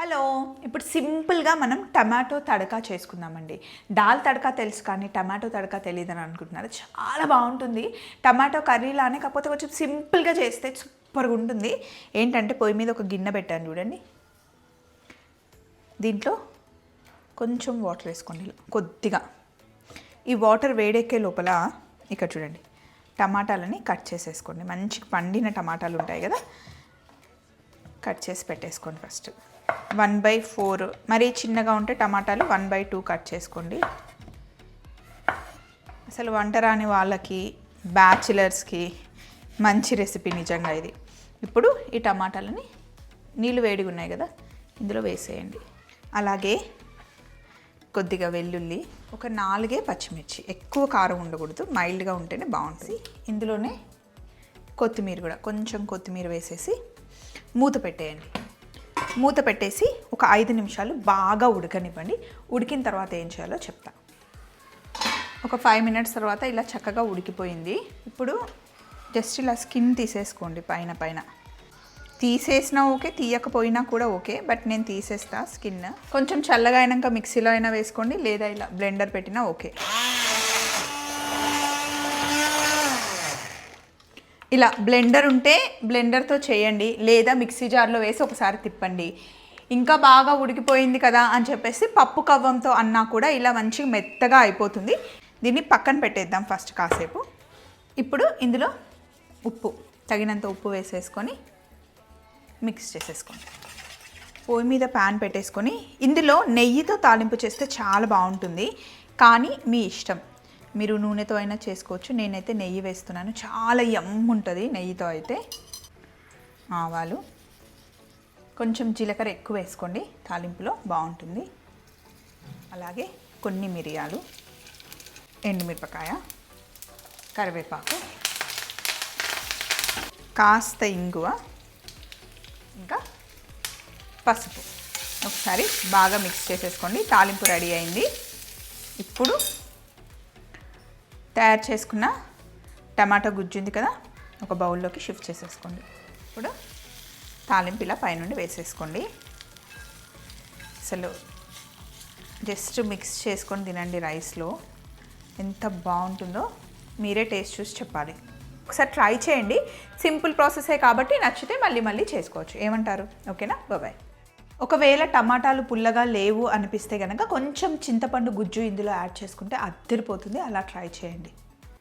Hello. ఇప్పుడు సింపుల్గా మనం టమాటో తడకా చేసుకుందామండి. దాల్ తడకా తెలుసు కానీ టమాటో తడకా తెలియదని అనుకుంటున్నారు. చాలా బాగుంటుంది. టమాటో కర్రీలానే కాకపోతే కొంచెం సింపుల్గా చేస్తే సూపర్గా ఉంటుంది. ఏంటంటే పొయ్యి మీద ఒక గిన్నె పెట్టాను చూడండి. దీంట్లో కొంచెం వాటర్ వేసుకోండి. కొద్దిగా. ఈ వాటర్ వేడెక్కే లోపల ఇక్కడ చూడండి. టమాటాలని కట్ చేసేసుకోండి. మంచి పండిన టమాటాలు ఉంటాయి కదా. కట్ చేసి పెట్టేసుకోండి ఫస్ట్. One by four. మరీ చిన్నగా ఉంటే టమాటాలు వన్ బై టూ కట్ చేసుకోండి. అసలు వంట రాని వాళ్ళకి బ్యాచిలర్స్కి మంచి రెసిపీ నిజంగా ఇది. ఇప్పుడు ఈ టమాటాలని నీళ్ళు వేడిగా ఉన్నాయి కదా ఇందులో వేసేయండి. అలాగే కొద్దిగా వెల్లుల్లి ఒక నాలుగే పచ్చిమిర్చి. ఎక్కువ కారం ఉండకూడదు మైల్డ్గా ఉంటేనే బాగుంటుంది. ఇందులోనే కొత్తిమీర కూడా కొంచెం కొత్తిమీర వేసేసి మూత పెట్టేయండి. మూత పెట్టేసి ఒక ఐదు నిమిషాలు బాగా ఉడకనివ్వండి. ఉడికిన తర్వాత ఏం చేయాలో చెప్తా. ఒక ఫైవ్ మినిట్స్ తర్వాత ఇలా చక్కగా ఉడికిపోయింది. ఇప్పుడు జస్ట్ ఇలా స్కిన్ తీసేసుకోండి పైన పైన. తీసేసినా ఓకే తీయకపోయినా కూడా ఓకే బట్ నేను తీసేస్తా స్కిన్. కొంచెం చల్లగా అయినాక మిక్సీలో అయినా వేసుకోండి లేదా ఇలా బ్లెండర్ పెట్టినా ఓకే. ఇలా బ్లెండర్ ఉంటే బ్లెండర్తో చేయండి లేదా మిక్సీ జార్లో వేసి ఒకసారి తిప్పండి. ఇంకా బాగా ఉడికిపోయింది కదా అని చెప్పేసి పప్పు కవ్వంతో అన్నా కూడా ఇలా మంచిగా మెత్తగా అయిపోతుంది. దీన్ని పక్కన పెట్టేద్దాం ఫస్ట్ కాసేపు. ఇప్పుడు ఇందులో ఉప్పు తగినంత ఉప్పు వేసేసుకొని మిక్స్ చేసేసుకోండి. పొయ్యి మీద ప్యాన్ పెట్టేసుకొని ఇందులో నెయ్యితో తాలింపు చేస్తే చాలా బాగుంటుంది. కానీ మీ ఇష్టం. మీరు నూనెతో అయినా చేసుకోవచ్చు. నేనైతే నెయ్యి వేస్తున్నాను. చాలా యమ్ ఉంటుంది నెయ్యితో అయితే. ఆవాలు. కొంచెం జీలకర్ర ఎక్కువ వేసుకోండి. తాలింపులో బాగుంటుంది. అలాగే కొన్ని మిరియాలు. ఎండుమిరపకాయ. కరివేపాకు. కాస్త ఇంగువ. ఇంకా పసుపు. ఒకసారి బాగా మిక్స్ చేసేసుకోండి. తాలింపు రెడీ అయింది. ఇప్పుడు తయారు చేసుకున్న టమాటా గుజ్జు ఉంది కదా ఒక బౌల్లోకి షిఫ్ట్ చేసేసుకోండి. ఇప్పుడు తాలింపు ఇలా పైనుండి వేసేసుకోండి. అసలు జస్ట్ మిక్స్ చేసుకొని తినండి రైస్లో. ఎంత బాగుంటుందో మీరే టేస్ట్ చూసి చెప్పాలి. ఒకసారి ట్రై చేయండి. సింపుల్ ప్రాసెసే కాబట్టి నచ్చితే మళ్ళీ మళ్ళీ చేసుకోవచ్చు. ఏమంటారు? ఓకేనా? బాయ్ ఒకవేళ టమాటాలు పుల్లగా లేవు అనిపిస్తే కనుక కొంచెం చింతపండు గుజ్జు ఇందులో యాడ్ చేసుకుంటే అద్దరిపోతుంది. అలా ట్రై చేయండి.